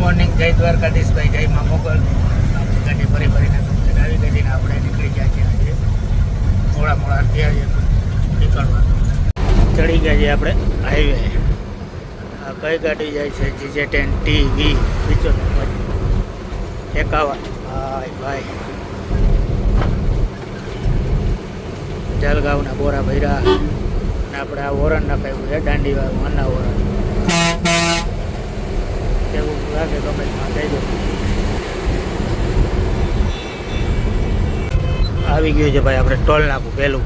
Morning, જય દ્વારકાધીશભાઈ જય માં મોગલ. ગાડી ફરી ફરીને આવી ગઈ ને આપણે નીકળી ગયા છીએ આજે. મોડા મોડા અત્યારે નીકળવા ચડી ગયા છીએ આપણે હાઈવે આ કઈ ગાડી જાય છે? જીજે ટેન ટી વી પિચોતેર એકાવન. ભાઈ ભાઈ. જલગાંવના બોરા ભૈરા અને આપણે આ વોરણ નખાયું છે દાંડી વાળું અન્ના ઓરણ. એવું લાગે કમેન્ટમાં કહેજો આવી ગયું છે ભાઈ, આપણે ટોલ નાખું પહેલું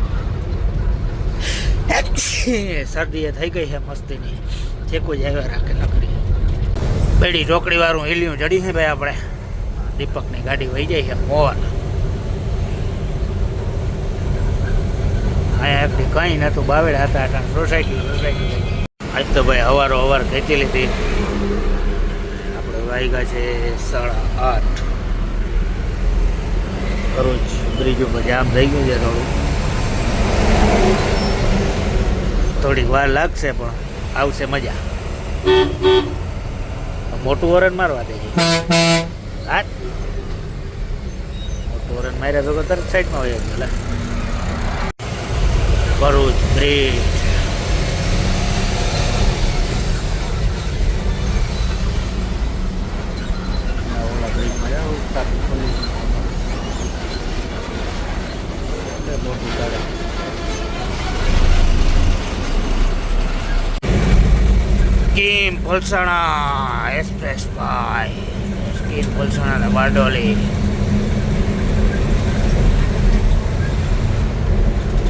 શરદી થઈ ગઈ છે મસ્તીની. ચેકું જ આવ્યા રાખે લકડી બેડી રોકડી વાળું હિલ્યું ચડી છે ભાઈ આપણે. દીપકની ગાડી વહી જાય છે મોર અહીંયા એકથી કંઈ નહોતું, બાવેડા હતા સોસાયટી સોસાયટી આજ તો ભાઈ અવારો અવાર ખેંચી લીધી. વાગ્યા છે સાડા આઠ. રોજ બ્રિજ ઉપર જામ થઈ ગયું છે થોડું. થોડીક વાર લાગશે પણ આવશે મજા. મોટું વરણ મારવા દે હા? મોટું વરણ માર્યા તો તરત સાઈડમાં હોય ભરૂચ બ્રિજ ઓલા બ્રિજમાં જાઓ ટ્રાફિક પોલીસ એટલે મોટું ગાડી સ્કીમ પલસાણા એક્સપ્રેસ ભાઈ સ્કીન પલસાણા ને બારડોલી.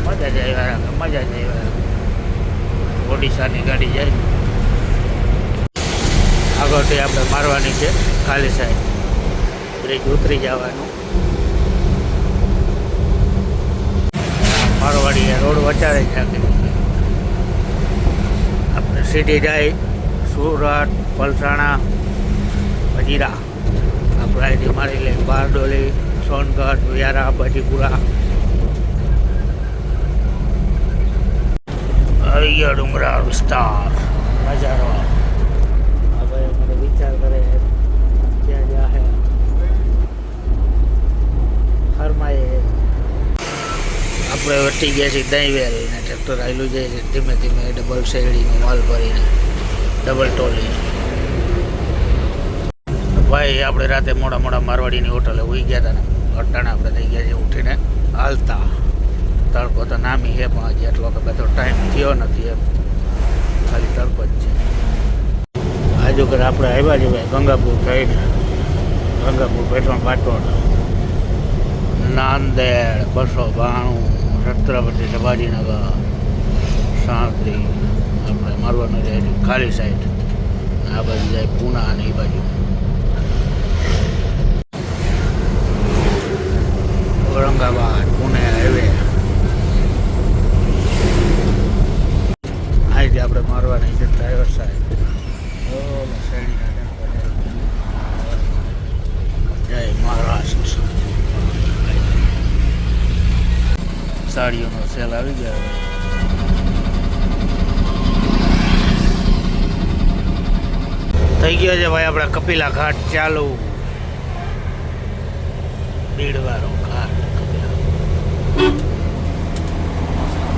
મજા જ આવ્યા મજા જ આવ્યા ઓડિશાની ગાડી જાય. આગળથી આપણે મારવાની છે ખાલી સાઈડ બ્રિજ ઉતરી જવાનું. મારવાડી રોડ વચારે જ આપણે સીટી જાય. સુરત, પલસાણા હજીરા આપણે અહીંથી મારી લે, બારડોલી, સોનગઢ, વ્યારા, બજીપુરા. આવી ડુંગરા વિસ્તાર. નજારો. હવે મને વિચાર કરે, ક્યાં જાહે ફરમાએ આપણે વટી ગયા છીએ દહીં વેરીને ટ્રેક્ટર આવેલું જાય છે, ધીમે ધીમે ડબલ શેરડીનો માલ ભરીને. ડબલ ટોલી ભાઈ, આપણે રાતે મોડા મોડા મારવાડીની હોટલે ઉઈ ગયા હતા ને. અટાણે આપણે થઈ ગયા છીએ ઉઠીને હાલતા. તડકો તો નામી છે, પણ હજી એટલો કે બધો ટાઈમ થયો નથી એમ. ખાલી તડકો જ છે. આજુ કર આપણે આવ્યા જ ભાઈ ગંગાપુર થઈને ગંગાપુર પેટ્રોલ પાટોડ નાંદેડ, બસો બાણું, છત્રપતિ સભાજીનગર આપણે મારવાનું જાય છે ખાલી સાઈડ આ બાજુ જાય પૂના અને એ બાજુ. ઔરંગાબાદ, પુણે હાઈવે અહીંથી આપણે મારવાની છે ડ્રાઈવર સાહેબ. જય મહારાષ્ટ્ર. સાડીઓનો સેલ આવી ગયો. થઈ ગયો છે ભાઈ આપણે કપિલા ઘાટ ચાલુ. ભીડવાળો ઘાટ, કપિલા.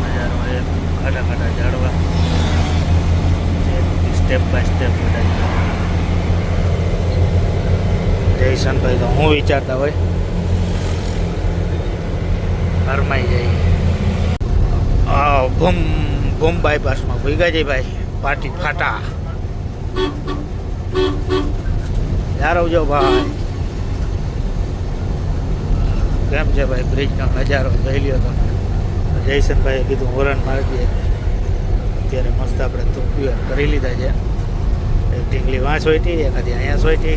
નજારો ખાડા ખાડા ઝાડવા સ્ટેપ બાય સ્ટેપ બધા જયસનભાઈ તો હું વિચારતા હોય. ફરમાઈ જાય. ભૂમ ભૂમ બાયપાસમાં ભૂગા જાય ભાઈ. પાટી ફાટા. યાર આવજો ભાઈ. કેમ છે ભાઈ બ્રિજનો નજારો? જોઈ લ્યો તમે. જયસનભાઈએ કીધું, હોરન મારી દે અત્યારે મસ્ત આપણે તુપિયર કરી લીધા છે. એક ટીંગલી વાં સોઈટી એકાદી અહીંયા સોઈટી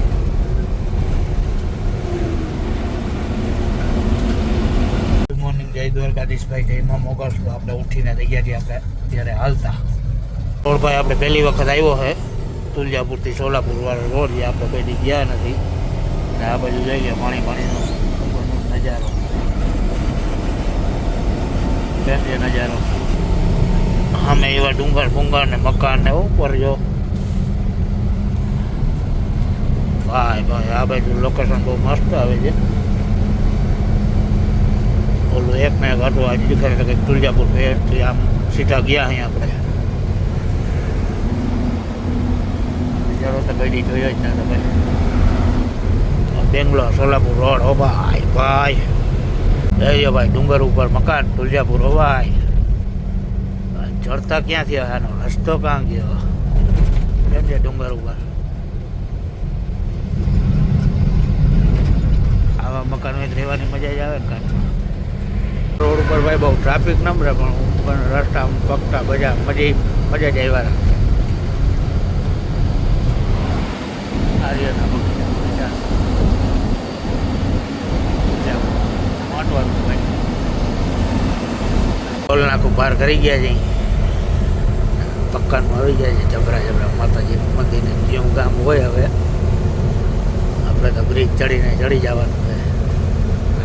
ગુડ મોર્નિંગ જય દ્વારકાધીશભાઈ. જય માં મોગલ. આપણે ઉઠીને થઈ આપણે અત્યારે હાલતા. રોડભાઈ આપણે પહેલી વખત આવ્યો છે તુલજાપુરથી સોલાપુર વાળો રોડ જે આપણે કોઈ ગયા નથી. અને આ બાજુ જઈએ, પાણી પાણીનો નજારો. છે નજારો. અમે એવા ડુંગર ફુંગર ને મકાન ને ઉપર જો. ભાઈ ભાઈ, આ બાજુ લોકેશન બહુ મસ્ત આવે છે. ઓલું એક ને એક હતું આજે દેખાય કંઈક તુલજાપુર આમ સીધા ગયા અહીં આપણે. જરૂર તો કઈ જોયો જ ના તો ભાઈ બેંગ્લોર, સોલાપુર રોડ, હો ભાઈ ડુંગર ઉપર મકાન, તુલજાપુર, હો ચડતા ક્યાંથી આનો? રસ્તો ક્યાં ગયો? કેમ છે ડુંગર ઉપર? આવા મકાનો રહેવાની મજા જ આવે ને રોડ ઉપર ભાઈ બહુ ટ્રાફિક નંબરે પણ હું પણ રસ્તા પગતા મજા મજા મજા જ આવ્યા. ભાઈ ટોલ નાકું પાર કરી ગયા છે પક્કાનું આવી ગયા છે જબરા જબરા માતાજીનું મંદિર ને જેવું ગામ હોય હવે. આપણે તો બ્રિજ ચડીને ચડી જવાનું છે.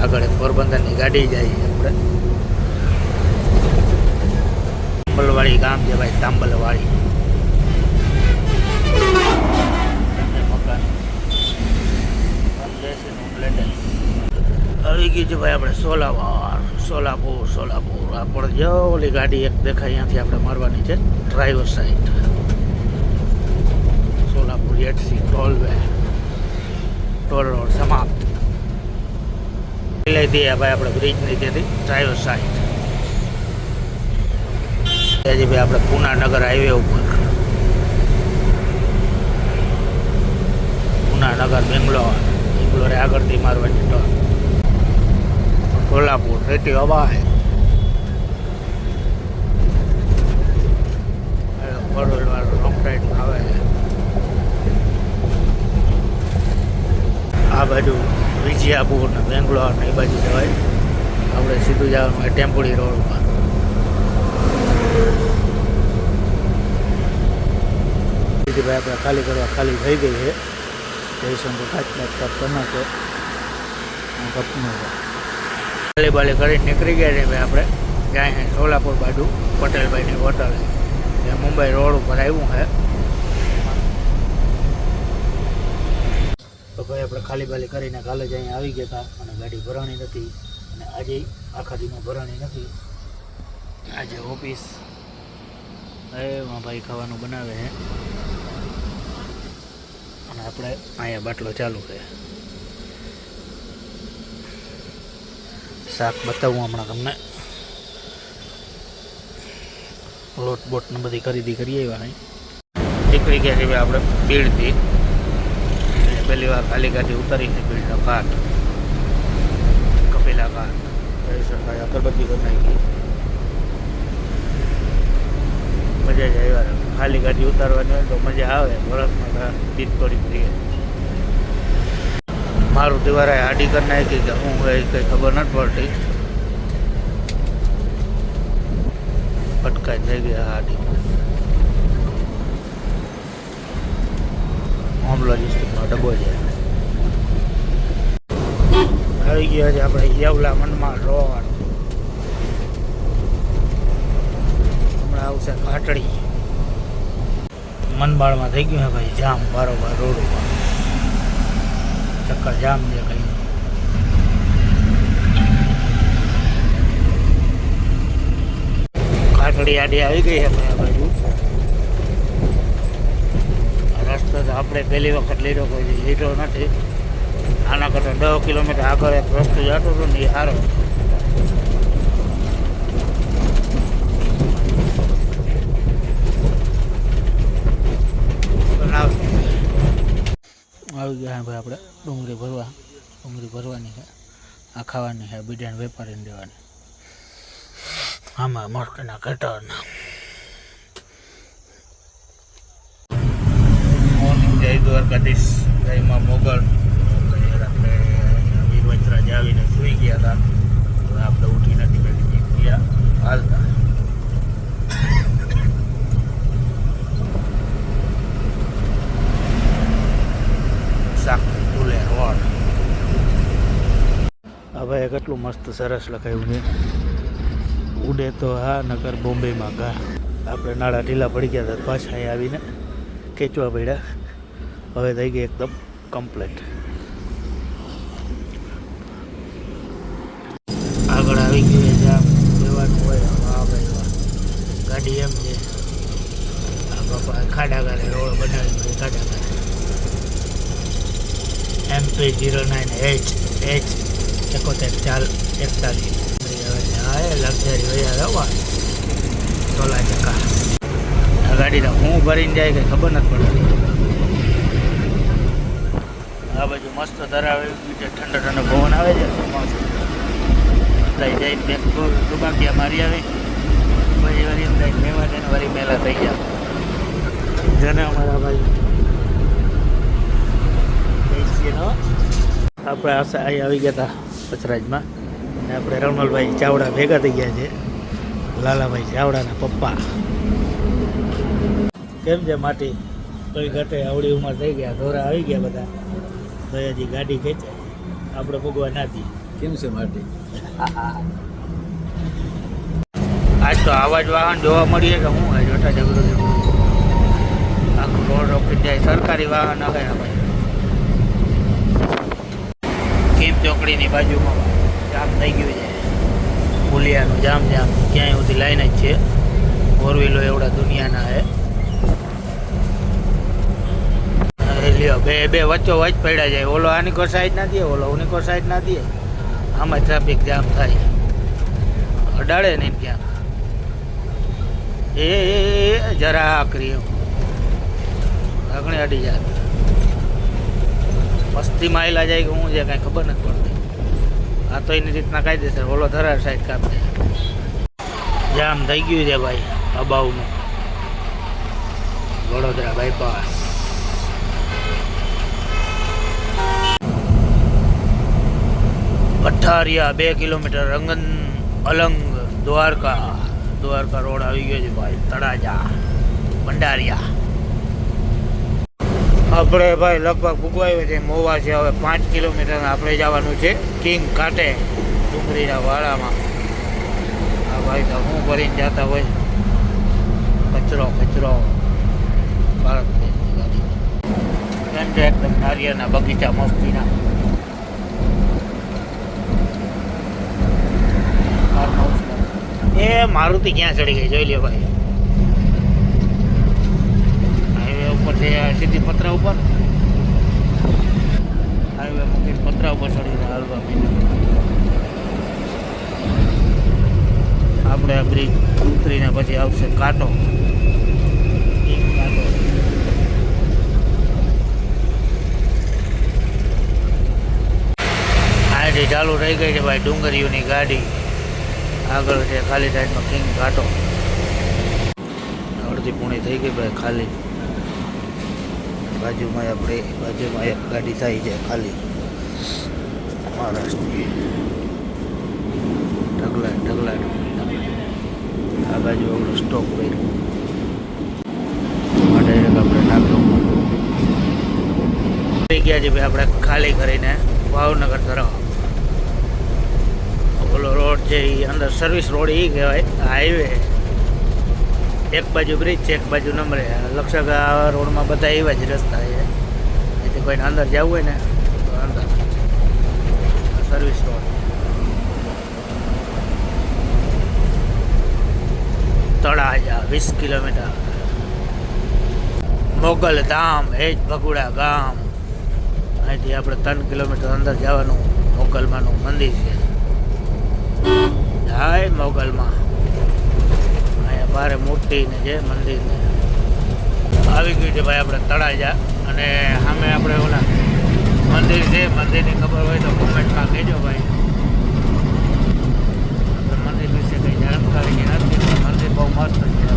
આગળ પોરબંદરની ગાડી જાય છે આપણે. તાંબલવાડી ગામ છે ભાઈ, તાંબલવાડી. આવી ગઈ છે ભાઈ, આપણે સોલાવાર, સોલાપુર સોલાપુર. આપણે જો ઓલી ગાડી એક દેખાય અહીંયાથી આપણે મારવાની છે ડ્રાઈવર સાઈડ સોલાપુર એટસી ટોલવે ટોલ રોડ સમાપ્ત. લઈ દઈએ ભાઈ આપણે બ્રિજની ત્યાંથી ડ્રાઈવર સાઈડ હજી ભાઈ આપણે પુનાનગર હાઈવે ઉપર. પુનાનગર, બેંગ્લોર. બેંગ્લોરે આગળથી મારવાની ટોલ. સોલાપુર રેટી હવાય વાળો રોંગ સાઈડમાં આવે છે આ બાજુ વિજયાપુર ને બેંગ્લોર ને એ બાજુ જવાય આપણે સીધું જવાનું હોય ટેમ્પોડી રોડ ઉપર ભાઈ આપણે ખાલી કરવા ખાલી થઈ ગઈ છે જયશંકર તો કાચના સાફ કરી નાખો કપનું ખાલી બાલી કરીને નીકળી ગયા છે આપણે. ત્યાં છે સોલાપુર બાજુ, પટેલભાઈની હોટલ. ત્યાં મુંબઈ રોડ ઉપર આવ્યું છે. તો ભાઈ આપણે ખાલી બાલી કરીને કાલે જ અહીંયા આવી ગયા હતા અને ગાડી ભરાણી નથી અને આજે આખા દીમાં ભરાણી નથી. આજે ઓફિસ. એમાં ભાઈ ખાવાનું બનાવે છે. અને આપણે અહીંયા બાટલો ચાલુ છે. શાક બતાવું હમણાં તમને. લોટ ને બધી ખરીદી કરી આવ્યા અહીં નીકળી ગયા છે આપણે ભીડથી. પહેલી વાર ખાલી ગાડી ઉતારી છે ભીડનો ઘાટ કપિલા ઘાટ અગરબત્તી કરી નાખી. મજા જ આવ્યા ખાલી ગાડી ઉતારવાની હોય તો મજા આવે. વર્ષમાં તીજ થોડી કરીએ મારું દિવારે આડી કરી નાખી કે હું એ કંઈ ખબર નથી પડતી. પટકાઈ થઈ ગયા આડી. હોમ લોજિસ્ટિકનો ડબ્બો છે. આવી ગયા છે આપણે યવલા મનમાં રોડ હમણાં આવશે ઘાટડી મનબાળમાં થઈ ગયું છે ભાઈ, જામ બરોબર રોડ. ઉપર ચક્કર જામ જે કહ્યું કાકડી આડી આવી ગઈ છે આ બાજુ. રસ્તો તો આપણે પહેલી વખત લીધો, કોઈ લીધો નથી. આના કરતાં દસ કિલોમીટર આગળ એક રસ્તો જતો હતો ને એ સારો. આવી ગયા ભાઈ આપણે ડુંગળી ભરવા. ડુંગળી ભરવાની છે. આ ખાવાની છે બીજાને વેપારીને દેવાની. આમાં કટરના મોર્નિંગ જય દ્વારકાધીશ. જયમાં મોગલ. રાત્રે વીરવંશરાજ આવીને સૂઈ ગયા હતા. આપણે ઉઠી નથી ગયા. હાલતા. શાક ફૂલે રોડ હવે કેટલું મસ્ત સરસ લખાયું છે. ઉડે તો હા નગર બોમ્બેમાં ગા. આપણે નાળા ઢીલા પડી ગયા હતા, પાછા અહીં આવીને ખેંચવા પડ્યા. હવે થઈ ગઈ એકદમ કમ્પ્લેટ. આગળ આવી ગયું છે જામ જવાનું હોય હા ભાઈ ગાડી એમ છે. આ બાપા ખાડા કરે રોડ બનાવી ખાડા ગારે MP zero nine H H એકોતેર ચાર એકતાલીસ. લક્ઝરી વૈયા રવા સોલા ચક્કા આ ગાડીને હું ભરીને જાય કે ખબર નથી પડતી. આ બાજુ મસ્ત ધરાવે બીજે ઠંડો ઠંડો પવન આવે છે થઈ જાય બેક દુબાકિયા મારી આવી. પછી વળી એમ તેને વળી મેલા થઈ ગયા. જેને અમારા ભાઈ. જયસિંહનો આપણે અહીં આવી ગયા હતા પચરાજમાં અને આપણે રમણભાઈ ચાવડા ભેગા થઈ ગયા છે. લાલાભાઈ ચાવડાના પપ્પા. કેમ છે માટી? કોઈ ઘટે આવડી ઉંમર થઈ ગયા. ધોરા આવી ગયા બધા. તો હજી ગાડી ખેંચે આપણે ભોગવા ના દઈએ કેમ છે માટી? આજ તો આવા જ વાહન જોવા મળીએ કે હું? આજ ઓટા જબરો આખું રોડ રોકી જાય. સરકારી વાહન આવે આ ભાઈ. કેમ ચોકડીની બાજુમાં જામ થઈ ગયું છે? પુલિયાનું જામ જામ ક્યાંય સુધી લાઈન જ છે. ફોર વ્હીલો એવડા દુનિયાના હે. લ્યો, બે બે વચ્ચો વચ પડ્યા જાય. ઓલો આની કો સાઈડ ના દે, ઓલો ઉની કો સાઈડ ના દે. આમાં ટ્રાફિક જામ થાય. અડાડે ને ક્યાંક. એ જરા આકરી આગળ અડી જાય મસ્તી આવેલા જાય કે હું છે કાંઈ ખબર નથી પડતી. આ તો એની રીતના કાયદેસર ઓલો ધરાર સાઈડ કાપે. જામ થઈ ગયું છે ભાઈ, અબાઉનું. વડોદરા બાયપાસ પઠારિયા, બે કિલોમીટર રંગન અલંગ દ્વારકા. દ્વારકા રોડ આવી ગયો છે ભાઈ, તળાજા, ભંડારિયા. આપણે ભાઈ લગભગ ભૂગવાયું છે. મોવા છે હવે પાંચ કિલોમીટર આપણે જવાનું છે કિંગ કાંટે ડુંગળીના વાડામાં. આ ભાઈ તો હું ભરીને જતા હોય. કચરો કચરો. એમ છે એકદમ નારિયેળના બગીચા મસ્તીના. એ મારુતિ ક્યાં ચડી ગઈ જોઈ લ્યો ભાઈ. હાઈવે સીધી પતરા ઉપર. હાઈવે મૂકીને પતરા ઉપર ચડીને હાલવા માંડ્યું. આપણે આ બ્રિજ ઉતરીને પછી આવશે કાંટો. ગાડી ચાલુ રહી ગઈ છે ભાઈ, ડુંગરીઓની ગાડી. આગળ છે ખાલી સાઈડમાં કિંગ ઘાટો અડધી પૂણી થઈ ગઈ ભાઈ ખાલી. બાજુમાં આપણે બાજુમાં એક ગાડી થાય છે ખાલી. મહારાષ્ટ્રની ઢગલા ઢગલા આ બાજુ આપણો સ્ટોક કર્યો. ડાયરેક્ટ આપણે થઈ ગયા છે ભાઈ આપણે ખાલી કરીને ભાવનગર તરફ. ઓલો રોડ છે એ અંદર સર્વિસ રોડ એ કહેવાય હાઈવે એક બાજુ બ્રિજ છે, એક બાજુ નંબરે લક્ષક આ રોડમાં બધા એવા જ રસ્તા છે. એથી કોઈને અંદર જવું હોય ને, તો અંદર. સર્વિસ રોડ તળાજા, વીસ કિલોમીટર. મોગલ ધામ હેજ ભગુડા ગામ. અહીંથી આપણે ત્રણ કિલોમીટર અંદર જવાનું. મોગલમાંનું મંદિર છે. જાય મોગલમાં. અહીંયા મૂર્તિને છે મંદિર આવી ગયું છે ભાઈ આપણે તળાજા અને સામે આપણે ઓલા મંદિર છે, મંદિરની ખબર હોય તો કોમેન્ટમાં કહેજો ભાઈ. મંદિર વિશે કંઈ જાણકારી નથી, પણ મંદિર બહુ મસ્ત છે.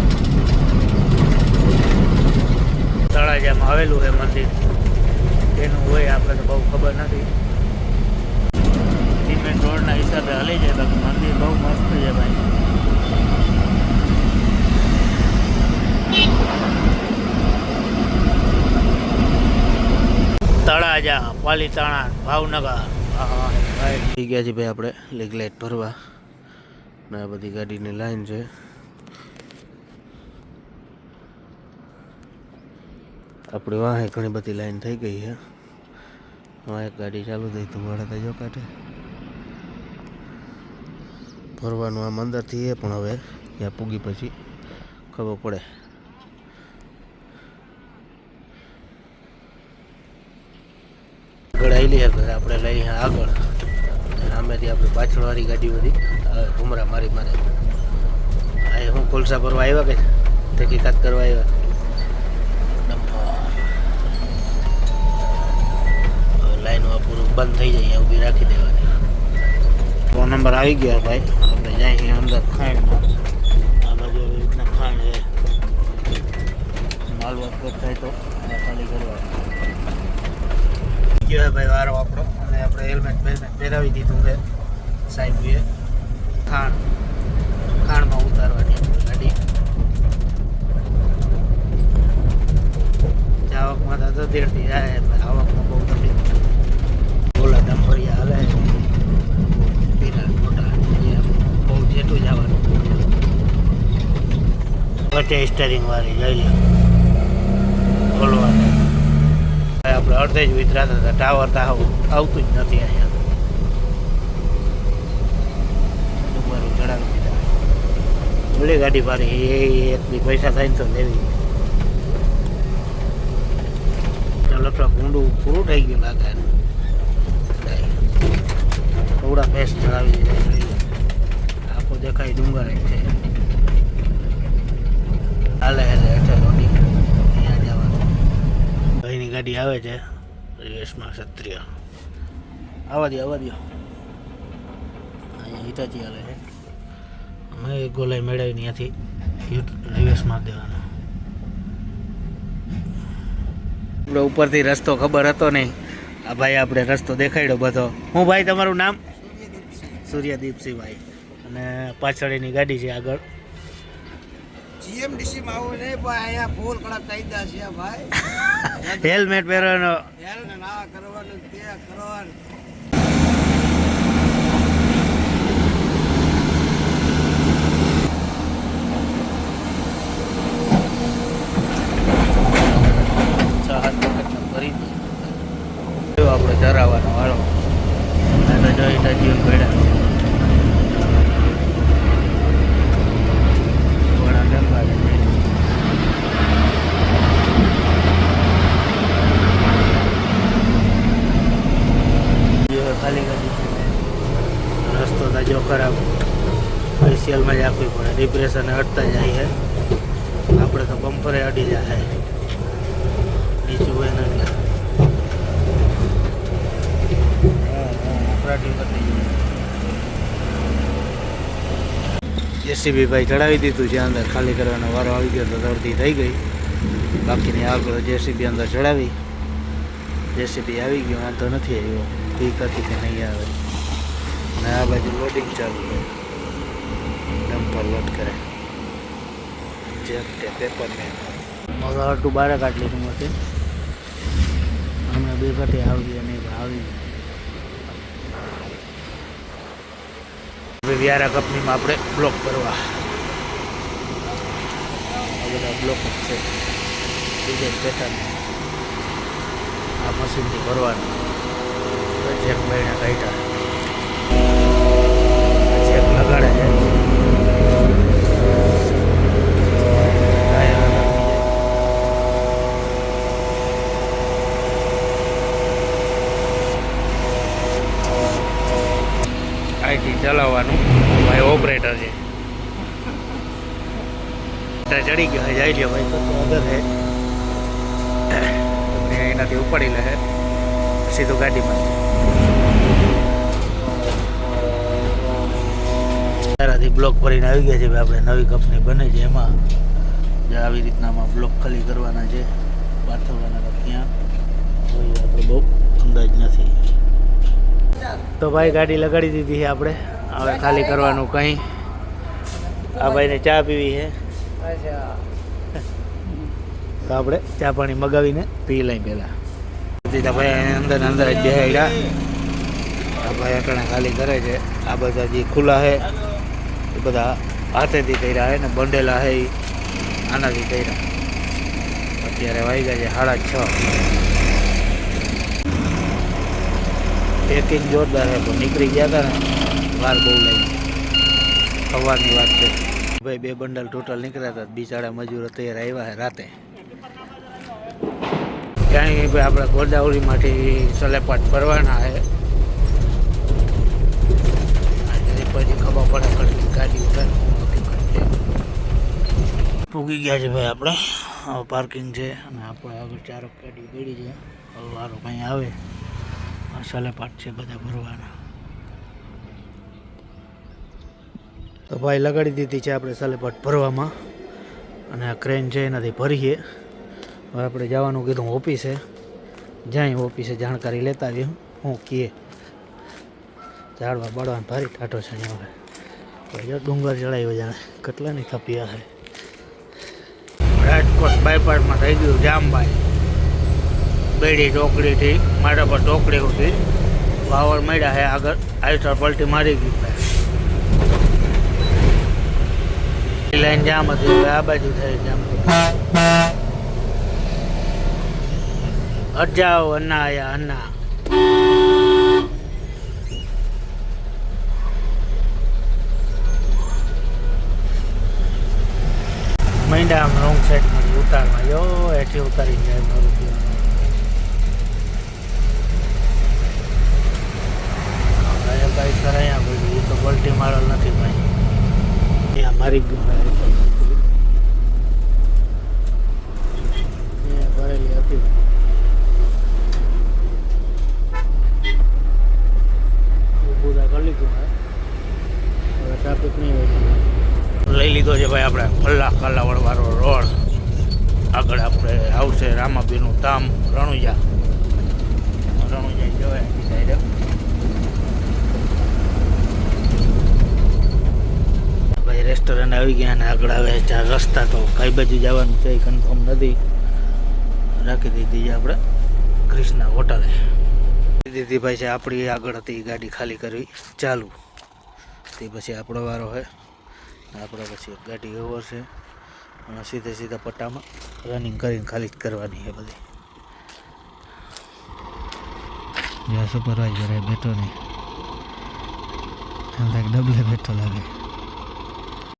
તળાજામાં આવેલું છે મંદિર. એનું હોય, આપણે તો બહુ ખબર નથી. સિમેન્ટ રોડના હિસાબે હલી જાય, બાકી મંદિર બહુ મસ્ત છે ભાઈ. તળાજા, પાલીતાણા, ભાવનગર. થઈ ગયા છે ભાઈ આપણે લેગલેટ ભરવા. ને આ બધી ગાડીની લાઈન છે. આપણી વાહે ઘણી બધી લાઈન થઈ ગઈ છે. હા એક ગાડી ચાલુ થઈ તો વળે થઈ જો કાઢે. ફરવાનું આમ અંદરથી એ પણ હવે ત્યાં પૂગી પછી ખબર પડે. ઘરે આપણે લઈ આગળ. સામેથી આપણે પાછળવાળી ગાડી બધી ઘુમરા મારી મારે. આ હું કોલસા ભરવા આવ્યા કે તકીકાત કરવા આવ્યા? લાઈનો પૂરું બંધ થઈ જાય ઊભી રાખી દેવાની. ફોન નંબર આવી ગયો ભાઈ. આપણે જાય અંદર ખાંડમાં આ બાજુ એવી રીતના ખાંડ છે. માલ વર્ક થાય તો ખાલી કરવા. ગયો ભાઈ વારો આપણો. અને આપણે હેલ્મેટ બેલ્મેટ પહેરાવી દીધું છે. સાહેબીએ ખાણ ખાણમાં ઉતારવાની ગાડી. આવકમાં તો ધીરથી જાય એટલે આવકમાં બહુ તકલીફ બોલા ડમ્પરિયા હાલે. પીરા મોટા બહુ જેટલું જવાનું વચ્ચે સ્ટેરિંગ વાળી જઈ લે. ખોલવાની. આપણે અડધે જ વિતરાતા હતા. ટાવર તો આવું આવતું જ નથી અહીંયા. ડુંગરું ઓલી ગાડી પાડી એ એક, બી પૈસા થાય તો લેવી. તો ઊંડું પૂરું થઈ ગયું લાગે. થોડા ભેંસ ચડાવી દીધા આખો દેખાય ડુંગર છે. હાલે હાલે હેઠળ રોડી અહીંયા જવાનું ભાઈની ગાડી આવે છે રિવેશમાં ક્ષત્રિય. આવવા દો આવવા દો અહીંયા હિટાચી હાલે છે. અમે ગોલાઈ મેળવીને ત્યાંથી રિવેશમાં દેવાનો. આપણે ઉપરથી રસ્તો ખબર હતો નહીં. આ ભાઈ આપણે રસ્તો દેખાડ્યો બધો. હું ભાઈ તમારું નામ? સૂર્યદીપસિંહભાઈ અને પાછળ એની ગાડી છે આગળ. જીએમડીસી માં આવું નહીં ભાઈ અહીંયા ફૂલ કડક કાયદા છે ભાઈ. હેલ્મેટ પહેરવાનો. હેલ્મેટ ના કરવાનું તે કરવાનું. આપણે ચરાવવાનો વાળો જોઈ તો જો હિટાચી પડ્યા ઘોડા ડંબા છે. જો ખાલી ગાડી છે. રસ્તો તો જો ખરાબ સ્પેશિયલમાં જ પડે ડિપ્રેશન હટતા જાય છે. આપણે તો બમ્પરે અડી જાય બીજું હોય ને એટલે જેસીબી ભાઈ ચડાવી દીધું છે, અંદર ખાલી કરવાનો વારો આવી ગયો તો અડધી થઈ ગઈ. બાકીની આગળ જેસીબી અંદર ચડાવી. જેસીબી આવી ગયું, વાંધો નથી આવ્યો. બીક હતી કે નહીં આવે. અને આ બાજુ લોડિંગ ચાલુ છે. લોડ કરે. જેમ તે પેપર ને. મગા હટું બારે કાઢ લીધું હતી હમણાં બે ઘટે આવી અને આવી હવે વ્યારા કંપનીમાં આપણે બ્લોક કરવા બધા બ્લોક છે. ડિઝાઇન પેટર્ન આ મશીનથી ભરવાનું. જેક મહિના કાઢ્યા જેક લગાડે છે ટાયર અલગ થઈ જાય. અહીંથી ચલાવવાનું. ભાઈ ઓપરેટર છે. ચડી ગયો જાય લ્યો ભાઈ તો અંદર હે. તમને એનાથી ઉપાડી લે સીધું ગાડીમાં. તારાથી બ્લોક ભરીને આવી ગયા છે ભાઈ, આપણે નવી કંપની બને છે એમાં. જે આવી રીતનામાં બ્લોક ખાલી કરવાના છે, પાથરવાના ત્યાં. આપણે બહુ અંદાજ નથી. તો ભાઈ ગાડી લગાડી દીધી છે આપણે. હવે ખાલી કરવાનું કંઈ. આ ભાઈને ચા પીવી છે. તો આપણે ચા પાણી મગાવીને પી લઈ પહેલાં. સીધા ભાઈ અંદર અંદર જ બેહાડ્યા આ ભાઈ અટાણા ખાલી કરે છે. આ બધા જે ખુલ્લા છે, એ બધા હાથેથી કર્યા છે ને બંડેલા છે એ આનાથી કર્યા. અત્યારે વાગ્યા છે સાડા છ. પેકિંગ જોરદાર છે નીકળી ગયા હતા ને. વાર બહુ લાગી. સવારની વાત છે. ભાઈ બે બંડલ ટોટલ નીકળ્યા હતા. બિચારા મજૂરો તૈયાર આવ્યા રાતે. ક્યાંય ભાઈ આપણે ગોદાવરીમાંથી સલેપાટ ફરવાના છે. પછી ખબર પડે ખડી ગાડી ઉઠાય પૂગી ગયા છે ભાઈ આપણે. પાર્કિંગ છે અને આપણે આગળ ચારક ગાડી પડી છે. હવે વારો કંઈ આવે. સલેપાટ છે બધા ભરવાના. તો ભાઈ લગાડી દીધી છે આપણે સાલેપાટ ભરવામાં. અને આ ક્રેન છે એનાથી ભરીએ. હવે આપણે જવાનું કીધું ઓફિસે. જાય ઓફિસે જાણકારી લેતા આવી હું કીએ. ઝાડવા બાળવાનું ભારી ટાટો છે ને હવે. ડુંગર ચડાવ્યો જાણે. કેટલાની થપ્યા હશે રાજકોટ બાયપાસમાં થઈ ગયું જામભાઈ. બેડી ટોકડીથી મારા પર ટોકડી હતી વાવર મળ્યા છે આગળ. આઈસર પલટી મારી ગઈ લાઈન જામ હતી આ બાજુ થઈ જામ. અજાઓ અન્ના આયા અન્ના મૈંડા આમ રોંગ સાઈડમાંથી ઉતારવા યો, એથી ઉતારી જાય મારું ભાઈ સર, અહીંયા બધું એ તો પલટી મારેલ નથી, ભાઈ. ત્યાં મારી ગયું ભાઈ ભરેલી હતી. તો કરી લીધું હવે ટ્રાફિક નહીં લઈ લીધો છે ભાઈ આપણે ફલ્લા કાલાવડ વાળો રોડ. આગળ આપણે આવશે રામાબીનું ધામ રણુજા. રણુજા જવાય અહીંથી direct. ભાઈ રેસ્ટોરન્ટ આવી ગયા અને આગળ આવે છે. ચાર રસ્તા તો કઈ બાજુ જવાનું છે એ કન્ફર્મ નથી. રાખી દીધી છે આપણે ક્રિષ્ના હોટલે દીધી ભાઈ છે આપણી આગળ હતી ગાડી ખાલી કરવી. ચાલુ. તે પછી આપણો વારો હોય આપણે પછી ગાડી ઓવર છે. અને સીધે સીધા પટ્ટામાં રનિંગ કરીને ખાલી જ કરવાની છે બધી. જ્યાં સુપરવાઇઝર બેઠો નહીં. ડબલે બેઠો લાગે.